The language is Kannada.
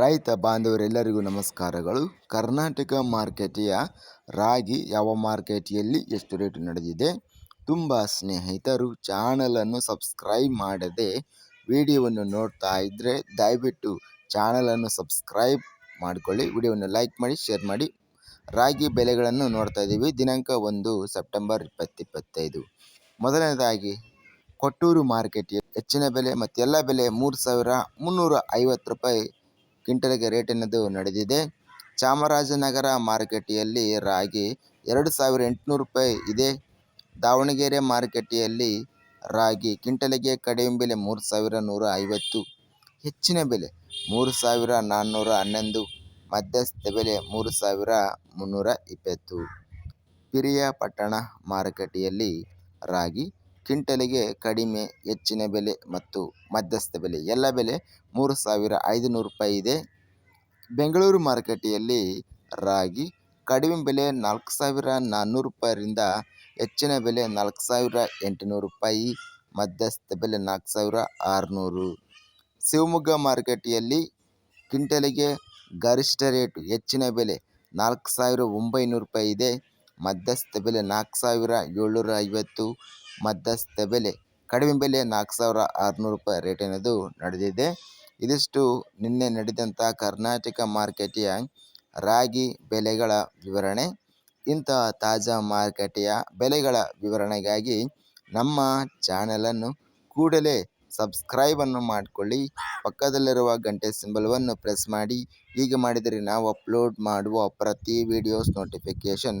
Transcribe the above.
ರೈತ ಬಾಂಧವರೆಲ್ಲರಿಗೂ ನಮಸ್ಕಾರಗಳು. ಕರ್ನಾಟಕ ಮಾರ್ಕೆಟಿಯ ರಾಗಿ ಯಾವ ಮಾರ್ಕೆಟಿಯಲ್ಲಿ ಎಷ್ಟು ರೇಟು ನಡೆದಿದೆ? ತುಂಬ ಸ್ನೇಹಿತರು ಚಾನಲನ್ನು ಸಬ್ಸ್ಕ್ರೈಬ್ ಮಾಡದೆ ವಿಡಿಯೋವನ್ನು ನೋಡ್ತಾ ಇದ್ದರೆ ದಯವಿಟ್ಟು ಚಾನಲನ್ನು ಸಬ್ಸ್ಕ್ರೈಬ್ ಮಾಡಿಕೊಳ್ಳಿ. ವಿಡಿಯೋವನ್ನು ಲೈಕ್ ಮಾಡಿ, ಶೇರ್ ಮಾಡಿ. ರಾಗಿ ಬೆಲೆಗಳನ್ನು ನೋಡ್ತಾ ಇದ್ದೀವಿ. ದಿನಾಂಕ ಒಂದು ಸೆಪ್ಟೆಂಬರ್ ಇಪ್ಪತ್ತಿಪ್ಪತ್ತೈದು. ಮೊದಲನೇದಾಗಿ, ಕೊಟ್ಟೂರು ಮಾರ್ಕೆಟ್ ಹೆಚ್ಚಿನ ಬೆಲೆ ಮತ್ತು ಎಲ್ಲ ಬೆಲೆ ಮೂರು ಸಾವಿರ ಮುನ್ನೂರ ಐವತ್ತು ರೂಪಾಯಿ ಕ್ವಿಂಟಲ್ಗೆ ರೇಟ್ ಎನ್ನುವುದು ನಡೆದಿದೆ. ಚಾಮರಾಜನಗರ ಮಾರುಕಟ್ಟೆಯಲ್ಲಿ ರಾಗಿ ಎರಡು ಸಾವಿರ ಎಂಟುನೂರು ರೂಪಾಯಿ ಇದೆ. ದಾವಣಗೆರೆ ಮಾರುಕಟ್ಟೆಯಲ್ಲಿ ರಾಗಿ ಕ್ವಿಂಟಲಿಗೆ ಕಡಿಮೆ ಬೆಲೆ ಮೂರು ಸಾವಿರ ನೂರ ಐವತ್ತು ಹೆಚ್ಚಿನ ಬೆಲೆ ಮೂರು ಸಾವಿರ ನಾನ್ನೂರ ಹನ್ನೊಂದು ಮಧ್ಯಸ್ಥ ಬೆಲೆ ಮೂರು ಸಾವಿರ ಮುನ್ನೂರ ಇಪ್ಪತ್ತು ಪಿರಿಯಾಪಟ್ಟಣ ಮಾರುಕಟ್ಟೆಯಲ್ಲಿ ರಾಗಿ ಕ್ವಿಂಟಲಿಗೆ ಕಡಿಮೆ, ಹೆಚ್ಚಿನ ಬೆಲೆ ಮತ್ತು ಮಧ್ಯಸ್ಥ ಬೆಲೆ. ಎಲ್ಲ ಬೆಲೆ ಮೂರು ಸಾವಿರ ಐದುನೂರು ರೂಪಾಯಿ ಇದೆ. ಬೆಂಗಳೂರು ಮಾರುಕಟ್ಟೆಯಲ್ಲಿ ರಾಗಿ ಕಡಿಮೆ ಬೆಲೆ ನಾಲ್ಕು ಸಾವಿರ ನಾನ್ನೂರು ರೂಪಾಯಿರಿಂದ ಹೆಚ್ಚಿನ ಬೆಲೆ ನಾಲ್ಕು ಸಾವಿರ ಎಂಟುನೂರು ರೂಪಾಯಿ, ಮಧ್ಯಸ್ಥ ಬೆಲೆ ನಾಲ್ಕು ಸಾವಿರ ಆರುನೂರು. ಶಿವಮೊಗ್ಗ ಮಾರುಕಟ್ಟೆಯಲ್ಲಿ ಕ್ವಿಂಟಲಿಗೆ ಗರಿಷ್ಠ ರೇಟು ಹೆಚ್ಚಿನ ಬೆಲೆ ನಾಲ್ಕು ಸಾವಿರ ಒಂಬೈನೂರು ರೂಪಾಯಿ ಇದೆ. ಮಧ್ಯಸ್ಥ ಬೆಲೆ ನಾಲ್ಕು ಸಾವಿರ ಏಳ್ನೂರ ಐವತ್ತು ಮಧ್ಯಸ್ಥ ಬೆಲೆ ಕಡಿಮೆ ಬೆಲೆ ನಾಲ್ಕು ಸಾವಿರ ಆರುನೂರು ರೂಪಾಯಿ ರೇಟ್ ಅನ್ನೋದು ನಡೆದಿದೆ. ಇದಿಷ್ಟು ನಿನ್ನೆ ನಡೆದಂಥ ಕರ್ನಾಟಕ ಮಾರುಕಟ್ಟೆಯ ರಾಗಿ ಬೆಲೆಗಳ ವಿವರಣೆ. ಇಂತಹ ತಾಜಾ ಮಾರುಕಟ್ಟೆಯ ಬೆಲೆಗಳ ವಿವರಣೆಗಾಗಿ ನಮ್ಮ ಚಾನಲನ್ನು ಕೂಡಲೇ ಸಬ್ಸ್ಕ್ರೈಬನ್ನು ಮಾಡಿಕೊಳ್ಳಿ. ಪಕ್ಕದಲ್ಲಿರುವ ಗಂಟೆ ಸಿಂಬಲ್ವನ್ನು ಪ್ರೆಸ್ ಮಾಡಿ. ಹೀಗೆ ಮಾಡಿದರೆ ನಾವು ಅಪ್ಲೋಡ್ ಮಾಡುವ ಪ್ರತಿ ವಿಡಿಯೋಸ್ ನೋಟಿಫಿಕೇಷನ್